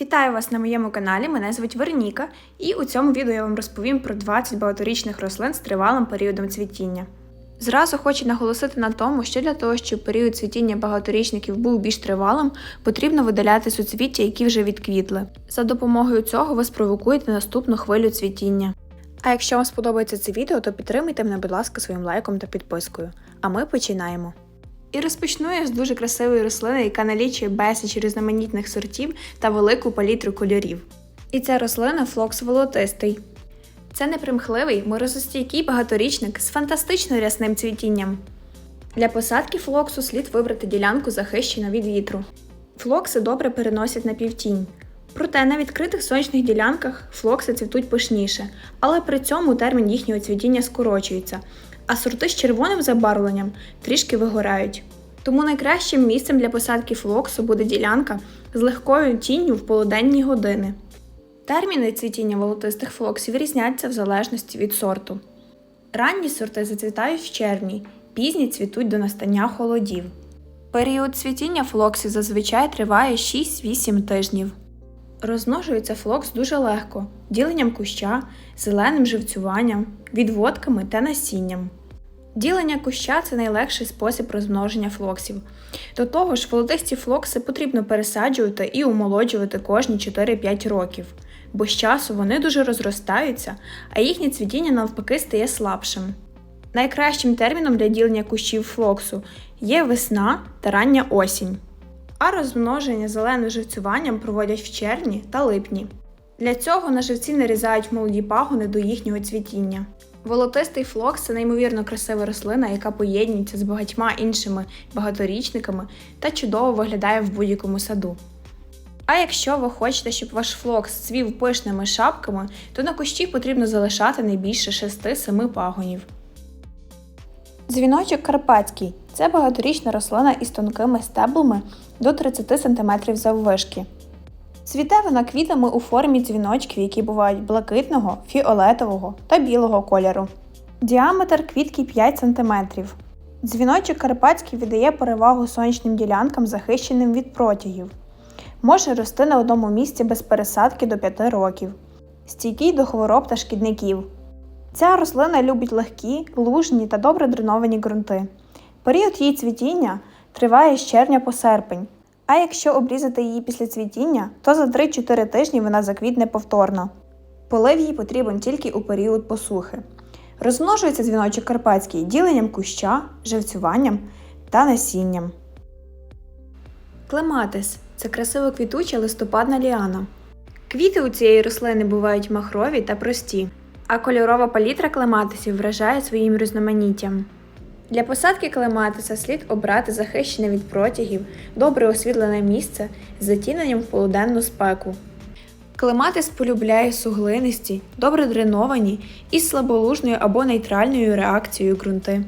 Вітаю вас на моєму каналі. Мене звуть Вероніка, і у цьому відео я вам розповім про 20 багаторічних рослин з тривалим періодом цвітіння. Зразу хочу наголосити на тому, що для того, щоб період цвітіння багаторічників був більш тривалим, потрібно видаляти суцвіття, які вже відквітли. За допомогою цього ви спровокуєте наступну хвилю цвітіння. А якщо вам сподобається це відео, то підтримуйте мене, будь ласка, своїм лайком та підпискою. А ми починаємо. І розпочну я з дуже красивої рослини, яка налічує безліч різноманітних сортів та велику палітру кольорів. І ця рослина флокс волотистий. Це непримхливий, морозостійкий багаторічник з фантастично рясним цвітінням. Для посадки флоксу слід вибрати ділянку захищену від вітру. Флокси добре переносять на півтінь. Проте на відкритих сонячних ділянках флокси цвітуть пишніше, але при цьому термін їхнього цвітіння скорочується, а сорти з червоним забарвленням трішки вигорають. Тому найкращим місцем для посадки флоксу буде ділянка з легкою тінню в полуденні години. Терміни цвітіння волотистих флоксів різняться в залежності від сорту. Ранні сорти зацвітають в червні, пізні цвітуть до настання холодів. Період цвітіння флоксів зазвичай триває 6-8 тижнів. Розмножується флокс дуже легко, діленням куща, зеленим живцюванням, відводками та насінням. Ділення куща це найлегший спосіб розмноження флоксів. До того ж, волотисті флокси потрібно пересаджувати і омолоджувати кожні 4-5 років, бо з часу вони дуже розростаються, а їхнє цвітіння навпаки стає слабшим. Найкращим терміном для ділення кущів флоксу є весна та рання осінь. А розмноження зеленим живцюванням проводять в червні та липні. Для цього на живці нарізають молоді пагони до їхнього цвітіння. Волотистий флокс це неймовірно красива рослина, яка поєднується з багатьма іншими багаторічниками та чудово виглядає в будь-якому саду. А якщо ви хочете, щоб ваш флокс цвів пишними шапками, то на кущі потрібно залишати не більше 6-7 пагонів. Дзвіночок карпатський це багаторічна рослина із тонкими стеблами до 30 см заввишки. Цвіте вона квітами у формі дзвіночків, які бувають блакитного, фіолетового та білого кольору. Діаметр квітки 5 см. Дзвіночок карпатський віддає перевагу сонячним ділянкам, захищеним від протягів. Може рости на одному місці без пересадки до 5 років. Стійкий до хвороб та шкідників. Ця рослина любить легкі, лужні та добре дреновані ґрунти. Період її цвітіння триває з червня по серпень. А якщо обрізати її після цвітіння, то за 3-4 тижні вона заквітне повторно. Полив їй потрібен тільки у період посухи. Розмножується дзвіночок карпатський діленням куща, живцюванням та насінням. Клематис це красиво квітуча листопадна ліана. Квіти у цієї рослини бувають махрові та прості, а кольорова палітра клематисів вражає своїм різноманіттям. Для посадки клематиса слід обрати захищене від протягів, добре освітлене місце з затіненням в полуденну спеку. Клематис полюбляє суглинисті, добре дреновані із слаболужною або нейтральною реакцією ґрунти.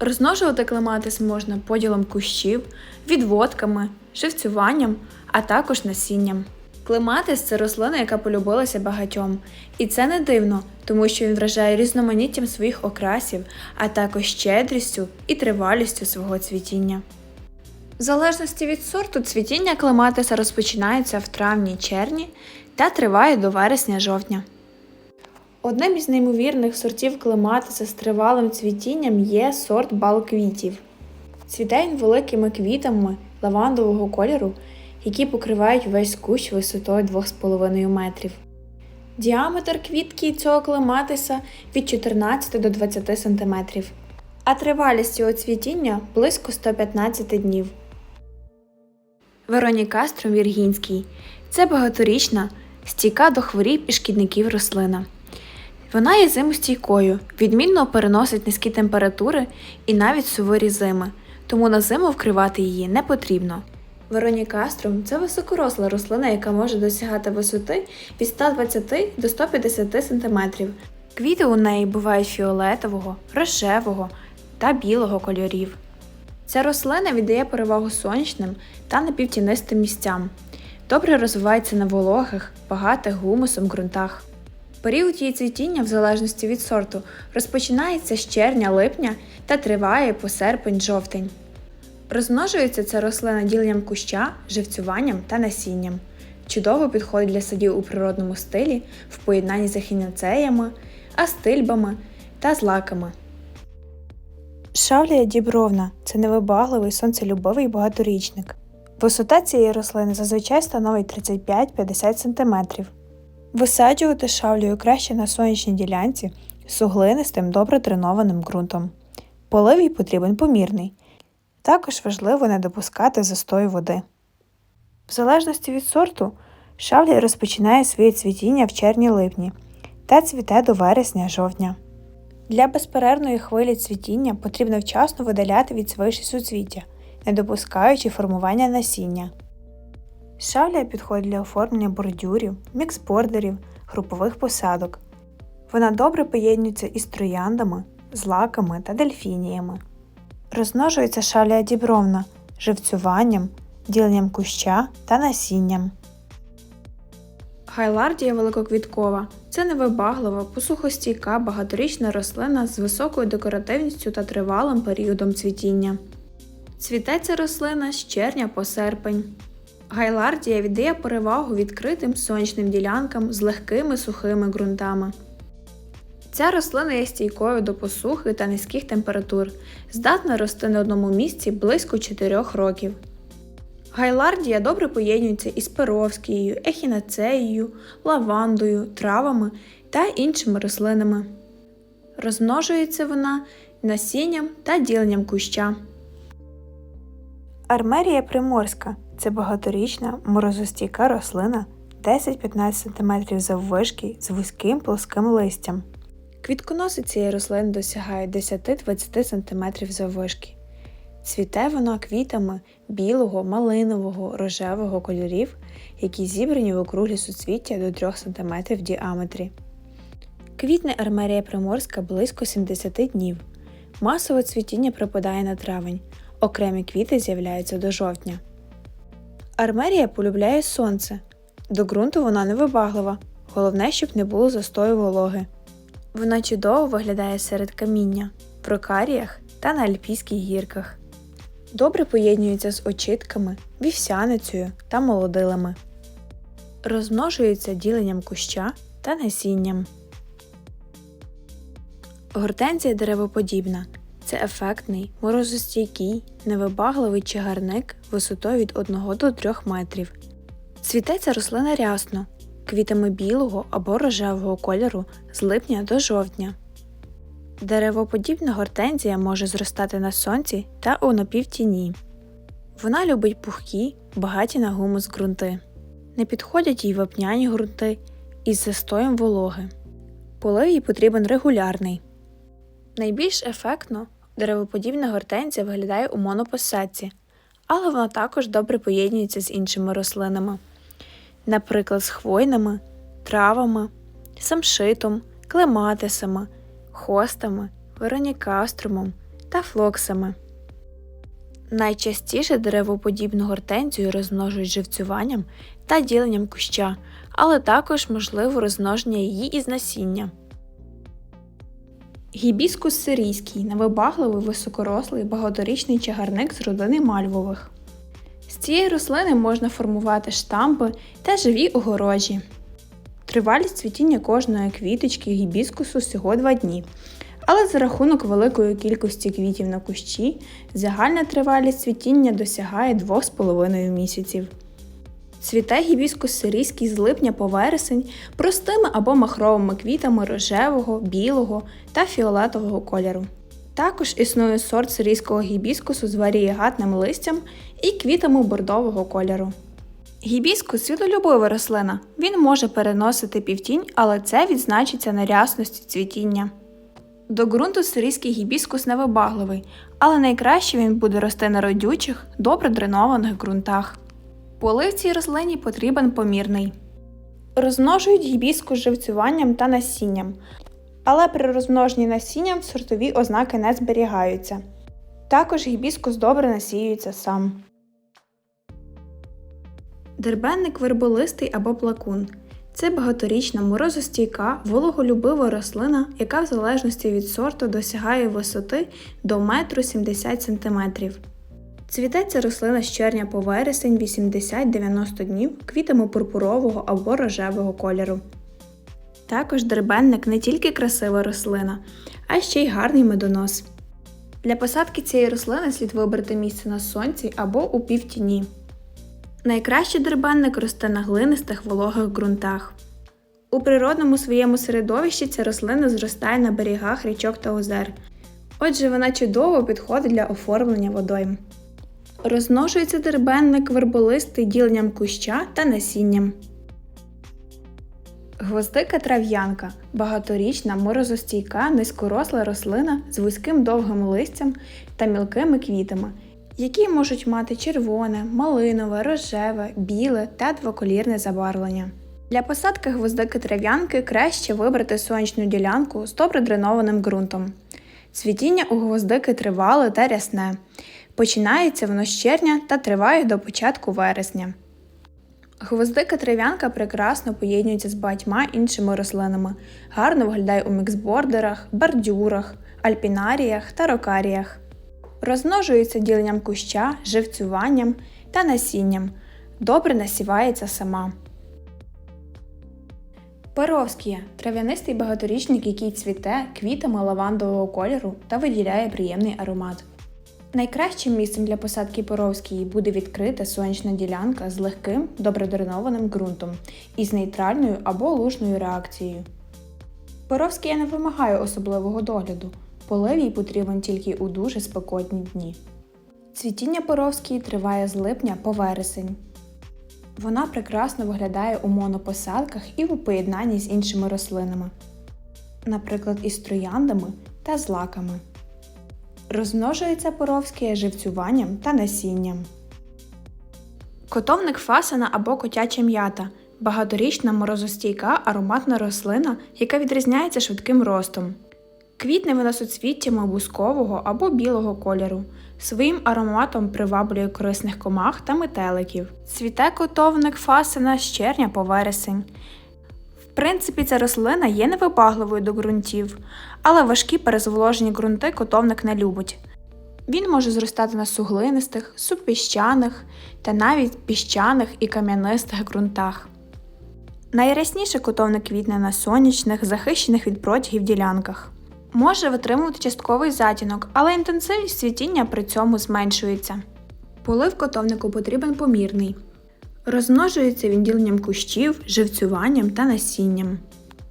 Розмножувати клематис можна поділом кущів, відводками, живцюванням, а також насінням. Клематис це рослина, яка полюбилася багатьом. І це не дивно, тому що він вражає різноманіттям своїх окрасів, а також щедрістю і тривалістю свого цвітіння. В залежності від сорту цвітіння клематиса розпочинається в травні-червні та триває до вересня-жовтня. Одним із неймовірних сортів клематиса з тривалим цвітінням є сорт бал квітів. Цвіте він великими квітами лавандового кольору, які покривають весь кущ висотою 2,5 метрів. Діаметр квітки цього клематиса від 14 до 20 см, а тривалість його цвітіння близько 115 днів. Веронікастром Віргінський це багаторічна, стійка до хворіб і шкідників рослина. Вона є зимостійкою, відмінно переносить низькі температури і навіть суворі зими, тому на зиму вкривати її не потрібно. Веронікаструм це високоросла рослина, яка може досягати висоти від 120 до 150 см. Квіти у неї бувають фіолетового, рожевого та білого кольорів. Ця рослина віддає перевагу сонячним та напівтінистим місцям. Добре розвивається на вологих, багатих гумусом ґрунтах. Період її цвітіння, в залежності від сорту, розпочинається з червня-липня та триває по серпень-жовтень. Розмножується ця рослина діленням куща, живцюванням та насінням. чудово підходить для садів у природному стилі в поєднанні з ехінацеями, астильбами та злаками. Шавлія дібровна це невибагливий сонцелюбивий багаторічник. Висота цієї рослини зазвичай становить 35-50 см. Висаджувати шавлію краще на сонячній ділянці з суглинистим добре тренованим ґрунтом. Полив їй потрібен помірний. Також важливо не допускати застою води. В залежності від сорту, шавлія розпочинає своє цвітіння в червні-липні та цвіте до вересня-жовтня. Для безперервної хвилі цвітіння потрібно вчасно видаляти від свиші суцвіття, не допускаючи формування насіння. Шавлія підходить для оформлення бордюрів, міксбордерів, групових посадок. Вона добре поєднується із трояндами, злаками та дельфініями. Розмножується шавлія дібровна живцюванням, діленням куща та насінням. Гайлардія великоквіткова це невибаглива, посухостійка, багаторічна рослина з високою декоративністю та тривалим періодом цвітіння. Цвітеться рослина з червня по серпень. Гайлардія віддає перевагу відкритим сонячним ділянкам з легкими сухими ґрунтами. Ця рослина є стійкою до посухи та низьких температур, здатна рости на одному місці близько 4 років. Гайлардія добре поєднується із перовськією, ехінацеєю, лавандою, травами та іншими рослинами. Розмножується вона насінням та діленням куща. Армерія приморська це багаторічна морозостійка рослина 10-15 см заввишки з вузьким плоским листям. Квітконоси цієї рослини досягають 10-20 см заввишки. Цвіте вона квітами білого, малинового, рожевого кольорів, які зібрані в округлі суцвіття до 3 см в діаметрі. Квітне армерія приморська близько 70 днів. Масове цвітіння припадає на травень, окремі квіти з'являються до жовтня. Армерія полюбляє сонце. До ґрунту вона невибаглива, головне, щоб не було застою вологи. Вона чудово виглядає серед каміння, в прокаріях та на альпійських гірках. Добре поєднується з очітками, вівсяницею та молодилами. Розмножується діленням куща та насінням. Гортензія деревоподібна. Це ефектний, морозостійкий, невибагливий чагарник висотою від 1 до 3 метрів. Цвітеться рослина рясно, квітами білого або рожевого кольору з липня до жовтня. Деревоподібна гортензія може зростати на сонці та у напівтіні. Вона любить пухкі, багаті на гумус ґрунти. Не підходять їй вапняні ґрунти із застоєм вологи. Полив їй потрібен регулярний. Найбільш ефектно деревоподібна гортензія виглядає у монопосадці, але вона також добре поєднується з іншими рослинами, наприклад, з хвойними, травами, самшитом, клематисами, хостами, веронікаструмом та флоксами. Найчастіше деревоподібну гортензію розмножують живцюванням та діленням куща, але також можливо розмноження її із насіння. Гібіскус сирійський невибагливий високорослий багаторічний чагарник з родини мальвових. Цієї рослини можна формувати штампи та живі огорожі. Тривалість цвітіння кожної квіточки гібіскусу всього 2 дні. Але за рахунок великої кількості квітів на кущі загальна тривалість цвітіння досягає 2,5 місяців. Цвіте гібіскус сирійський з липня по вересень простими або махровими квітами рожевого, білого та фіолетового кольору. Також існує сорт сирійського гібіскусу з варієгатним листям і квітами бордового кольору. Гібіскус світлолюбива рослина. Він може переносити півтінь, але це відзначиться на рясності цвітіння. До ґрунту сирійський гібіскус невибагливий, але найкраще він буде рости на родючих, добре дренованих ґрунтах. Полив цій рослині потрібен помірний. Розмножують гібіскус живцюванням та насінням, але при розмноженні насінням сортові ознаки не зберігаються. Також гібіскус добре насіюється сам. Дербенник верболистий або плакун. Це багаторічна морозостійка, вологолюбива рослина, яка в залежності від сорту досягає висоти до 1,70 см. Цвіте ця рослина з червня по вересень 80-90 днів квітами пурпурового або рожевого кольору. Також дербенник не тільки красива рослина, а ще й гарний медонос. Для посадки цієї рослини слід вибрати місце на сонці або у півтіні. Найкраще дербенник росте на глинистих вологих ґрунтах. У природному своєму середовищі ця рослина зростає на берегах річок та озер. Отже, вона чудово підходить для оформлення водойм. Розмножується дербенник верболистий діленням куща та насінням. Гвоздика трав'янка багаторічна морозостійка низькоросла рослина з вузьким довгим листям та мілкими квітами, які можуть мати червоне, малинове, рожеве, біле та двоколірне забарвлення. Для посадки гвоздики трав'янки краще вибрати сонячну ділянку з добре дренованим ґрунтом. Цвітіння у гвоздики тривале та рясне. Починається воно з червня та триває до початку вересня. Гвоздика трав'янка прекрасно поєднується з багатьма іншими рослинами, гарно виглядає у міксбордерах, бордюрах, альпінаріях та рокаріях. Розмножується діленням куща, живцюванням та насінням. Добре насівається сама. Перовськія трав'янистий багаторічник, який цвіте квітами лавандового кольору та виділяє приємний аромат. Найкращим місцем для посадки Перовської буде відкрита сонячна ділянка з легким, добре дренованим ґрунтом із нейтральною або лужною реакцією. Перовськія не вимагає особливого догляду, полив їй потрібен тільки у дуже спекотні дні. Цвітіння Перовської триває з липня по вересень. Вона прекрасно виглядає у монопосадках і у поєднанні з іншими рослинами, наприклад, із трояндами та злаками. Розмножується поровське живцюванням та насінням. Котовник фасана або котяча м'ята багаторічна морозостійка ароматна рослина, яка відрізняється швидким ростом. Квітне вона суцвіттями бускового або білого кольору. Своїм ароматом приваблює корисних комах та метеликів. Цвіте котовник фасина з червня по вересень. В принципі, ця рослина є невибагливою до ґрунтів, але важкі перезволожені ґрунти котовник не любить. Він може зростати на суглинистих, субпіщаних та навіть піщаних і кам'янистих ґрунтах. Найрясніше котовник квітне на сонячних, захищених від протягів ділянках. Може витримувати частковий затінок, але інтенсивність цвітіння при цьому зменшується. Полив котовнику потрібен помірний. Розмножується він діленням кущів, живцюванням та насінням.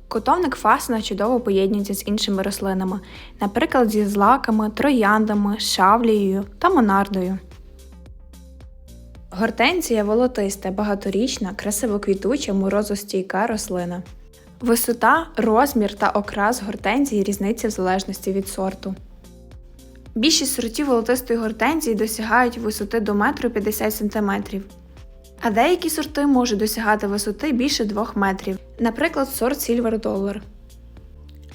Котовник фасина чудово поєднується з іншими рослинами, наприклад, зі злаками, трояндами, шавлією та монардою. Гортензія волотиста, багаторічна, красивоквітуча, морозостійка рослина. Висота, розмір та окрас гортензії різниця в залежності від сорту. Більшість сортів волотистої гортензії досягають висоти до 1,50 см, а деякі сорти можуть досягати висоти більше 2 метрів, наприклад, сорт Silver Dollar.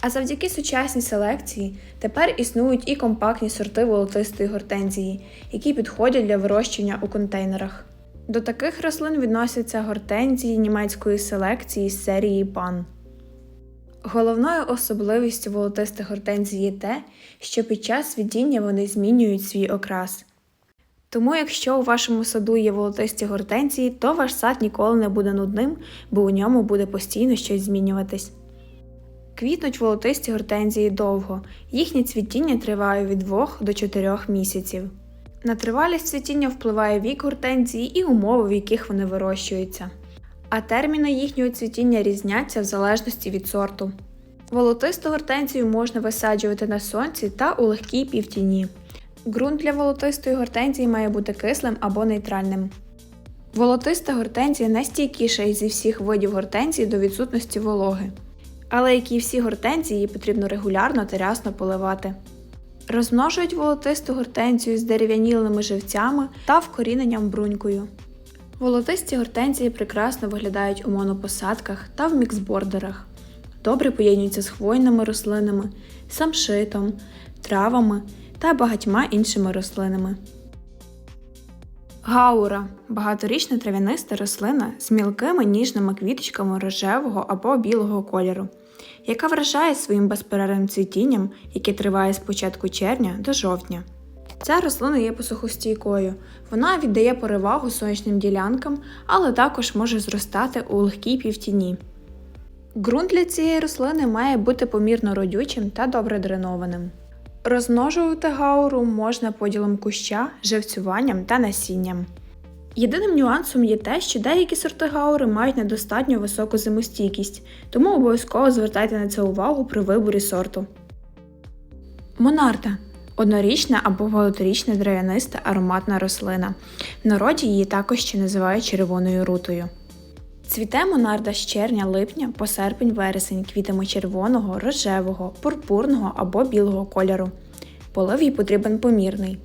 А завдяки сучасній селекції тепер існують і компактні сорти волотистої гортензії, які підходять для вирощення у контейнерах. До таких рослин відносяться гортензії німецької селекції з серії PAN. Головною особливістю волотистих гортензій є те, що під час цвітіння вони змінюють свій окрас. Тому, якщо у вашому саду є волотисті гортензії, то ваш сад ніколи не буде нудним, бо у ньому буде постійно щось змінюватись. Квітнуть волотисті гортензії довго, їхнє цвітіння триває від 2 до 4 місяців. На тривалість цвітіння впливає вік гортензії і умови, в яких вони вирощуються. А терміни їхнього цвітіння різняться в залежності від сорту. Волотисту гортензію можна висаджувати на сонці та у легкій півтіні. Ґрунт для волотистої гортензії має бути кислим або нейтральним. Волотиста гортензія найстійкіша із всіх видів гортензії до відсутності вологи. Але як і всі гортензії, її потрібно регулярно та рясно поливати. Розмножують волотисту гортензію з дерев'янілими живцями та вкоріненням брунькою. Волотисті гортензії прекрасно виглядають у монопосадках та в міксбордерах. Добре поєднуються з хвойними рослинами, самшитом, травами та багатьма іншими рослинами. Гаура багаторічна трав'яниста рослина з мілкими ніжними квіточками рожевого або білого кольору, яка вражає своїм безперервним цвітінням, яке триває з початку червня до жовтня. Ця рослина є посухостійкою. Вона віддає перевагу сонячним ділянкам, але також може зростати у легкій півтіні. Ґрунт для цієї рослини має бути помірно родючим та добре дренованим. Розмножувати гауру можна поділом куща, живцюванням та насінням. Єдиним нюансом є те, що деякі сорти гаури мають недостатньо високу зимостійкість, тому обов'язково звертайте на це увагу при виборі сорту. Монарта однорічна або багаторічна дерев'яниста ароматна рослина. В народі її також ще називають червоною рутою. Цвіте монарда з червня-липня по серпень-вересень квітами червоного, рожевого, пурпурного або білого кольору. Полив їй потрібен помірний.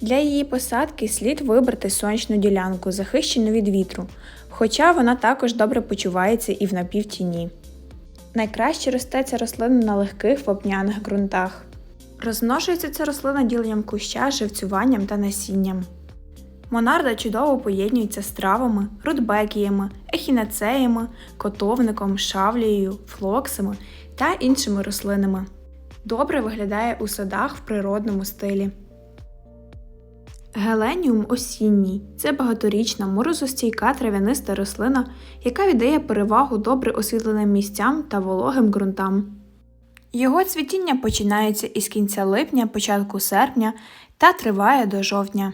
Для її посадки слід вибрати сонячну ділянку, захищену від вітру, хоча вона також добре почувається і в напівтіні. Найкраще росте ця рослина на легких вапняних ґрунтах. Розмножується ця рослина діленням куща, живцюванням та насінням. Монарда чудово поєднується з травами, рудбекіями, ехінацеями, котовником, шавлією, флоксами та іншими рослинами. Добре виглядає у садах в природному стилі. Геленіум осінній це багаторічна морозостійка трав'яниста рослина, яка віддає перевагу добре освітленим місцям та вологим ґрунтам. Його цвітіння починається із кінця липня, початку серпня та триває до жовтня.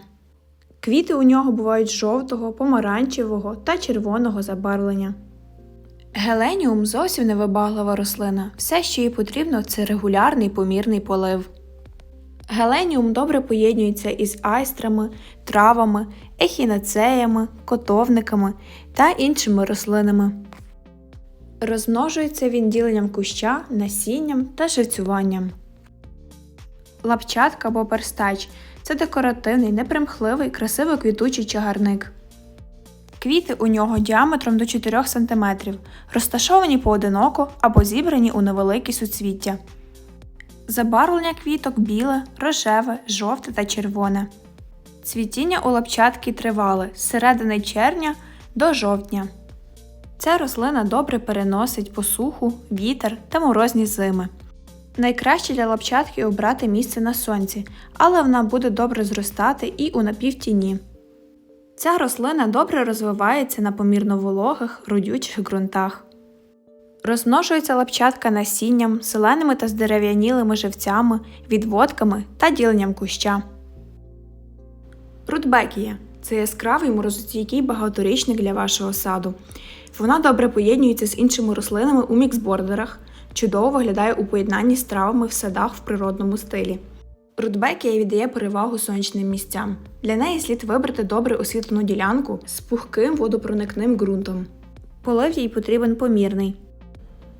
Квіти у нього бувають жовтого, помаранчевого та червоного забарвлення. Геленіум зовсім невибаглива рослина. Все, що їй потрібно, це регулярний помірний полив. Геленіум добре поєднується із айстрами, травами, ехінацеями, котовниками та іншими рослинами. Розмножується він діленням куща, насінням та живцюванням. Лапчатка або перстач це декоративний, непримхливий, красиво квітучий чагарник. Квіти у нього діаметром до 4 см, розташовані поодиноко або зібрані у невеликі суцвіття. Забарвлення квіток біле, рожеве, жовте та червоне. Цвітіння у лапчатки тривале з середини червня до жовтня. Ця рослина добре переносить посуху, вітер та морозні зими. Найкраще для лапчатки обрати місце на сонці, але вона буде добре зростати і у напівтіні. Ця рослина добре розвивається на помірно вологих, родючих ґрунтах. Розмножується лапчатка насінням, зеленими та здерев'янілими живцями, відводками та діленням куща. Рудбекія це яскравий морозостійкий багаторічник для вашого саду. Вона добре поєднується з іншими рослинами у міксбордерах, чудово виглядає у поєднанні з травами в садах в природному стилі. Рудбекія віддає перевагу сонячним місцям. Для неї слід вибрати добре освітлену ділянку з пухким водопроникним ґрунтом. Полив їй потрібен помірний.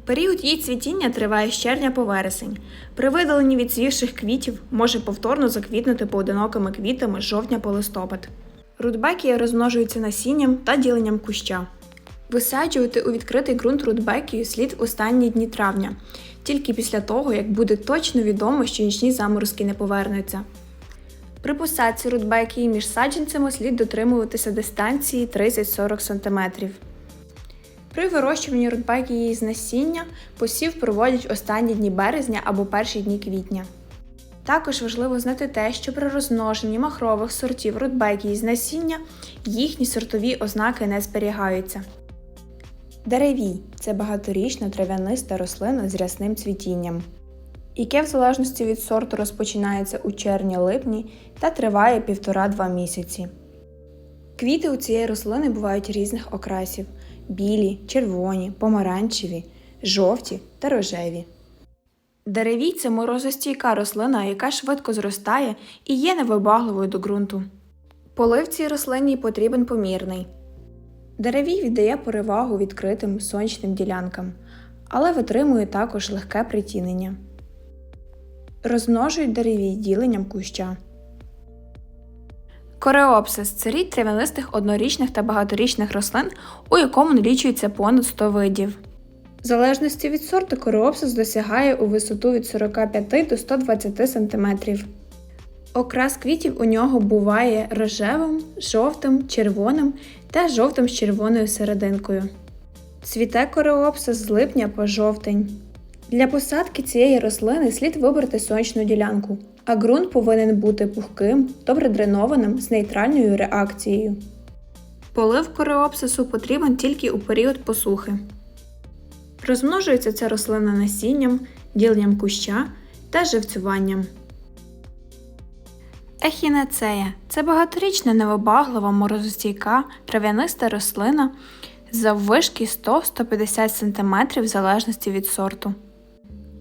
Період її цвітіння триває з червня по вересень. При видаленні відсвівших квітів може повторно заквітнути поодинокими квітами з жовтня по листопад. Рудбекія розмножується насінням та діленням куща. Висаджувати у відкритий ґрунт рудбекію слід останні дні травня, тільки після того, як буде точно відомо, що нічні заморозки не повернуться. При посадці рудбекії між саджанцями слід дотримуватися дистанції 30-40 см. При вирощуванні рудбекії з насіння посів проводять останні дні березня або перші дні квітня. Також важливо знати те, що при розмноженні махрових сортів рудбекії з насіння їхні сортові ознаки не зберігаються. Деревій це багаторічна трав'яниста рослина з рясним цвітінням, яке в залежності від сорту розпочинається у червні-липні та триває 1,5-2 місяці. Квіти у цієї рослини бувають різних окрасів білі, червоні, помаранчеві, жовті та рожеві. Деревій це морозостійка рослина, яка швидко зростає і є невибагливою до ґрунту. Полив цій рослині потрібен помірний. Деревій віддає перевагу відкритим сонячним ділянкам, але витримує також легке притінення. Розмножують деревій діленням куща. Кореопсис це рід трав'янистих однорічних та багаторічних рослин, у якому налічується понад 100 видів. В залежності від сорту кореопсис досягає у висоту від 45 до 120 см. Окрас квітів у нього буває рожевим, жовтим, червоним та жовтим з червоною серединкою. Цвіте кореопсис з липня по жовтень. Для посадки цієї рослини слід вибрати сонячну ділянку, а ґрунт повинен бути пухким, добре дренованим з нейтральною реакцією. Полив кореопсису потрібен тільки у період посухи. Розмножується ця рослина насінням, діленням куща та живцюванням. Ехінацея це багаторічна невибаглива морозостійка трав'яниста рослина заввишки 100-150 см в залежності від сорту.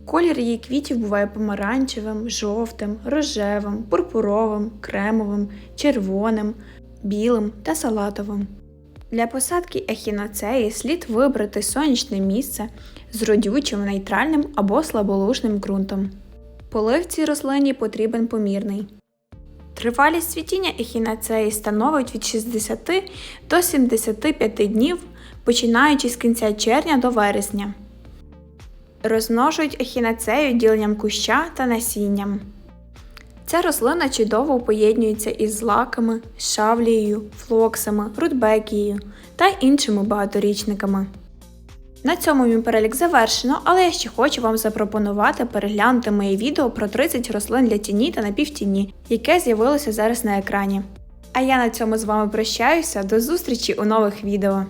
Колір її квітів буває помаранчевим, жовтим, рожевим, пурпуровим, кремовим, червоним, білим та салатовим. Для посадки ехінацеї слід вибрати сонячне місце з родючим нейтральним або слаболужним ґрунтом. Полив цій рослині потрібен помірний. Тривалість цвітіння ехінацеї становить від 60 до 75 днів, починаючи з кінця червня до вересня. Розмножують ехінацею діленням куща та насінням. Ця рослина чудово поєднується із злаками, шавлією, флоксами, рудбекією та іншими багаторічниками. На цьому мій перелік завершено, але я ще хочу вам запропонувати переглянути моє відео про 30 рослин для тіні та напівтіні, яке з'явилося зараз на екрані. А я на цьому з вами прощаюся, до зустрічі у нових відео.